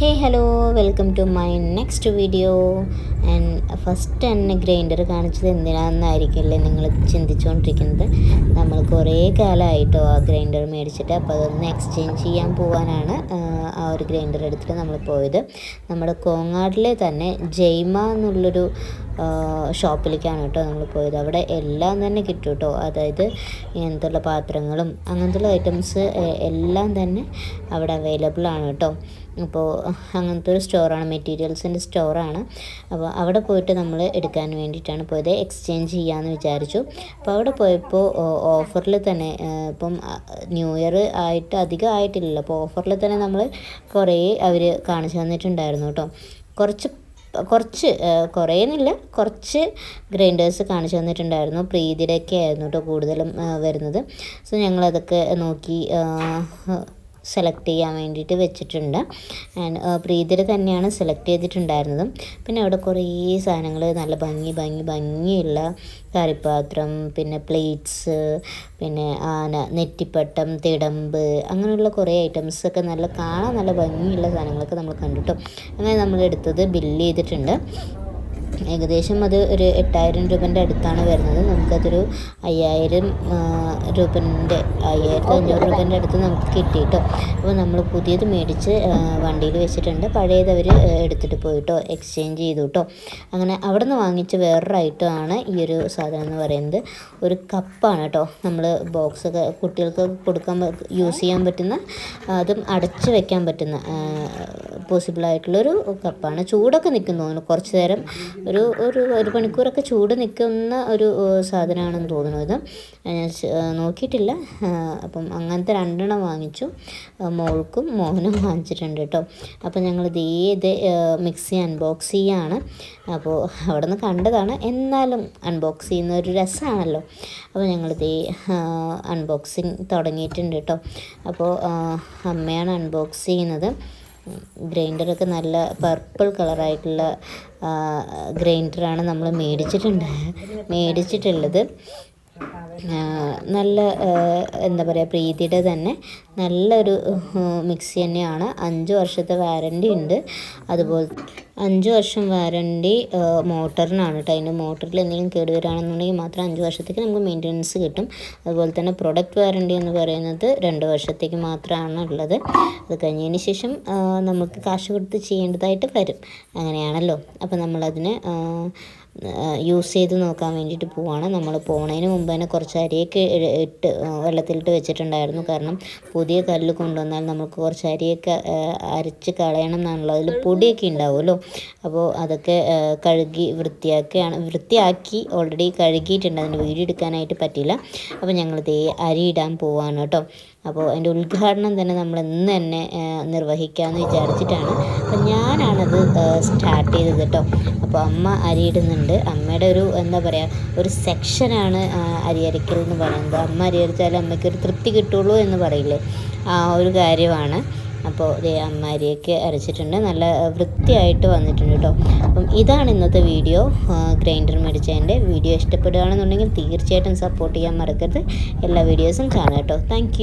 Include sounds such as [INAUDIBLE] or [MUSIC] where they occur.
Hey hello welcome to my next video and first തന്നെ grinder കാണിച്ചത് എന്തിനാണെന്നായിരിക്കില്ലേ നിങ്ങൾ ചിന്തിച്ചുകൊണ്ടിരിക്കുന്നത് നമ്മൾ കുറേ കാലമായിട്ടോ ആ ഗ്രൈൻഡർ മേടിച്ചിട്ട് അപ്പോൾ അതൊന്ന് എക്സ്ചേഞ്ച് ചെയ്യാൻ പോകാനാണ് ആ ഒരു ഗ്രൈൻഡർ എടുത്തിട്ട് നമ്മൾ പോയത്. നമ്മുടെ കോങ്ങാടിലെ തന്നെ ജയ്മ എന്നുള്ളൊരു ഷോപ്പിലേക്കാണ് കേട്ടോ നമ്മൾ പോയത്. അവിടെ എല്ലാം തന്നെ കിട്ടും കേട്ടോ. അതായത് ഇങ്ങനത്തുള്ള പാത്രങ്ങളും അങ്ങനത്തുള്ള ഐറ്റംസ് എല്ലാം തന്നെ അവിടെ അവൈലബിൾ ആണ് കേട്ടോ. അപ്പോൾ അങ്ങനത്തെ ഒരു സ്റ്റോറാണ് മെറ്റീരിയൽസിന്റെ സ്റ്റോറാണ്. അപ്പോൾ അവിടെ പോയിട്ട് നമ്മൾ എടുക്കാൻ വേണ്ടിയിട്ടാണ് പോയത് എക്സ്ചേഞ്ച് ചെയ്യാമെന്ന് വിചാരിച്ചു. അപ്പോൾ അവിടെ പോയപ്പോൾ ഓഫറിൽ തന്നെ ഇപ്പം ന്യൂ ഇയർ ആയിട്ട് അധികം ആയിട്ടില്ലല്ലോ. അപ്പോൾ ഓഫറിൽ തന്നെ നമ്മൾ കുറേ അവർ കാണിച്ചു തന്നിട്ടുണ്ടായിരുന്നു കേട്ടോ. കുറച്ച് കുറച്ച് കുറേന്നില്ല കുറച്ച് ഗ്രൈൻഡേഴ്സ് കാണിച്ചു തന്നിട്ടുണ്ടായിരുന്നു. പ്രീതിയുടെയൊക്കെ ആയിരുന്നു കേട്ടോ കൂടുതലും വരുന്നത്. സോ ഞങ്ങളതൊക്കെ നോക്കി സെലക്ട് ചെയ്യാൻ വേണ്ടിയിട്ട് വെച്ചിട്ടുണ്ട്. ആൻഡ് പ്രീതിയുടെ തന്നെയാണ് സെലക്ട് ചെയ്തിട്ടുണ്ടായിരുന്നത്. പിന്നെ അവിടെ കുറേ സാധനങ്ങൾ നല്ല ഭംഗി ഭംഗി ഭംഗിയുള്ള കറിപ്പാത്രം പിന്നെ പ്ലേറ്റ്സ് പിന്നെ നെറ്റിപ്പട്ടം തിടമ്പ് അങ്ങനെയുള്ള കുറേ ഐറ്റംസൊക്കെ നല്ല കാണാൻ നല്ല ഭംഗിയുള്ള സാധനങ്ങളൊക്കെ നമ്മൾ കണ്ടിട്ടും. അങ്ങനെ നമ്മൾ എടുത്തത് ബില്ല് ചെയ്തിട്ടുണ്ട്. ഏകദേശം അത് ഒരു എട്ടായിരം രൂപന്റെ അടുത്താണ് വരുന്നത്. നമുക്കതൊരു അയ്യായിരം രൂപന്റെ അയ്യായിരത്തി അഞ്ഞൂറ് രൂപന്റെ അടുത്ത് നമുക്ക് കിട്ടിയിട്ടോ. അപ്പോൾ നമ്മൾ പുതിയത് മേടിച്ച് വണ്ടിയിൽ വെച്ചിട്ടുണ്ട്. പഴയത് അവർ എടുത്തിട്ട് പോയിട്ടോ എക്സ്ചേഞ്ച് ചെയ്തു കേട്ടോ അങ്ങനെ അവിടെ നിന്ന് വാങ്ങിച്ച വേറൊരു ഐറ്റം ആണ് ഈ ഒരു സാധനം എന്ന് പറയുന്നത്. ഒരു കപ്പാണ് കേട്ടോ. നമ്മൾ ബോക്സൊക്കെ കുട്ടികൾക്ക് കൊടുക്കാൻ യൂസ് ചെയ്യാൻ പറ്റുന്ന അതും അടച്ച് വെക്കാൻ പറ്റുന്ന പോസിബിളായിട്ടുള്ളൊരു കപ്പാണ്. ചൂടൊക്കെ നിൽക്കുന്നു കുറച്ച് നേരം ഒരു ഒരു ഒരു മണിക്കൂറൊക്കെ ചൂട് നിൽക്കുന്ന ഒരു സാധനമാണെന്ന് തോന്നുന്നു ഇത്. ഞാൻ നോക്കിയിട്ടില്ല. അപ്പം അങ്ങനത്തെ രണ്ടെണ്ണം വാങ്ങിച്ചു. മോൾക്കും മോഹനും [LAUGHS] വാങ്ങിച്ചിട്ടുണ്ട് കേട്ടോ. അപ്പം ഞങ്ങൾ ഇതേ ഇത് മിക്സി അൺബോക്സ് ചെയ്യാണ്. അപ്പോൾ അവിടെ നിന്ന് കണ്ടതാണ്. എന്നാലും അൺബോക്സ് ചെയ്യുന്ന ഒരു രസമാണല്ലോ അപ്പോൾ ഞങ്ങളിത് അൺബോക്സിങ് തുടങ്ങിയിട്ടുണ്ട് കേട്ടോ. അപ്പോൾ അമ്മയാണ് അൺബോക്സ് ചെയ്യുന്നത്. ഗ്രൈൻഡറൊക്കെ നല്ല പർപ്പിൾ കളറായിട്ടുള്ള ഗ്രൈൻഡറാണ് നമ്മൾ മേടിച്ചിട്ടുണ്ട്. മേടിച്ചിട്ടുള്ളത്. നല്ല എന്താ പറയുക പ്രീതിയുടെ തന്നെ നല്ലൊരു മിക്സി തന്നെയാണ്. അഞ്ച് വർഷത്തെ വാറന്റി ഉണ്ട്. അതുപോലെ അഞ്ച് വർഷം വാറന്റി മോട്ടറിനാണ് കേട്ടോ അതിന്റെ മോട്ടറിൽ എന്തെങ്കിലും കേടുവരാണെന്നുണ്ടെങ്കിൽ മാത്രം അഞ്ച് വർഷത്തേക്ക് നമുക്ക് മെയിന്റനൻസ് കിട്ടും. അതുപോലെ തന്നെ പ്രൊഡക്റ്റ് വാറന്റി എന്ന് പറയുന്നത് രണ്ട് വർഷത്തേക്ക് മാത്രമാണ് ഉള്ളത്. അത് കഴിഞ്ഞതിന് ശേഷം നമുക്ക് കാശ് കൊടുത്ത് ചെയ്യേണ്ടതായിട്ട് വരും. അങ്ങനെയാണല്ലോ. അപ്പോൾ നമ്മളതിന് യൂസ് ചെയ്ത് നോക്കാൻ വേണ്ടിയിട്ട് പോവാണ്. നമ്മൾ പോണതിന് മുമ്പ് തന്നെ കുറച്ച് അരിയൊക്കെ ഇട്ട് വെള്ളത്തിലിട്ട് വെച്ചിട്ടുണ്ടായിരുന്നു. കാരണം പുതിയ കല്ല് കൊണ്ടുവന്നാൽ നമുക്ക് കുറച്ച് അരിയൊക്കെ അരച്ച് കളയണം എന്നാണല്ലോ. പൊടിയൊക്കെ ഉണ്ടാവുമല്ലോ. അപ്പോൾ അതൊക്കെ കഴുകി വൃത്തിയാക്കുകയാണ്. വൃത്തിയാക്കി ഓൾറെഡി കഴുകിയിട്ടുണ്ട്. അതിന്റെ വീഡിയോ എടുക്കാനായിട്ട് പറ്റില്ല അപ്പോൾ ഞങ്ങൾ ദേ അരി ഇടാൻ പോവാണ് കേട്ടോ. അപ്പോൾ അതിന്റെ ഉദ്ഘാടനം തന്നെ നമ്മൾ ഇന്ന് തന്നെ നിർവഹിക്കാമെന്ന് വിചാരിച്ചിട്ടാണ്. അപ്പം ഞാനാണത് സ്റ്റാർട്ട് ചെയ്തത് കേട്ടോ. അപ്പോൾ അമ്മ അരിയിടുന്നുണ്ട് അമ്മയുടെ ഒരു എന്താ പറയുക ഒരു സെക്ഷനാണ് അരിയരയ്ക്കൽ എന്ന് പറയുന്നത്. അമ്മ അരിയരച്ചാൽ അമ്മയ്ക്ക് ഒരു തൃപ്തി കിട്ടുള്ളൂ എന്ന് പറയില്ലേ? ആ ഒരു കാര്യമാണ്. അപ്പോൾ ഇതേ അരിയൊക്കെ അരച്ചിട്ടുണ്ട്. നല്ല വൃത്തിയായിട്ട് വന്നിട്ടുണ്ട് കേട്ടോ. അപ്പം ഇതാണ് ഇന്നത്തെ വീഡിയോ. ഗ്രൈൻഡർ മേടിച്ചതിന്റെ വീഡിയോ ഇഷ്ടപ്പെടുകയാണെന്നുണ്ടെങ്കിൽ തീർച്ചയായിട്ടും സപ്പോർട്ട് ചെയ്യാൻ മറക്കരുത്. എല്ലാ വീഡിയോസും കാണാം കേട്ടോ. താങ്ക്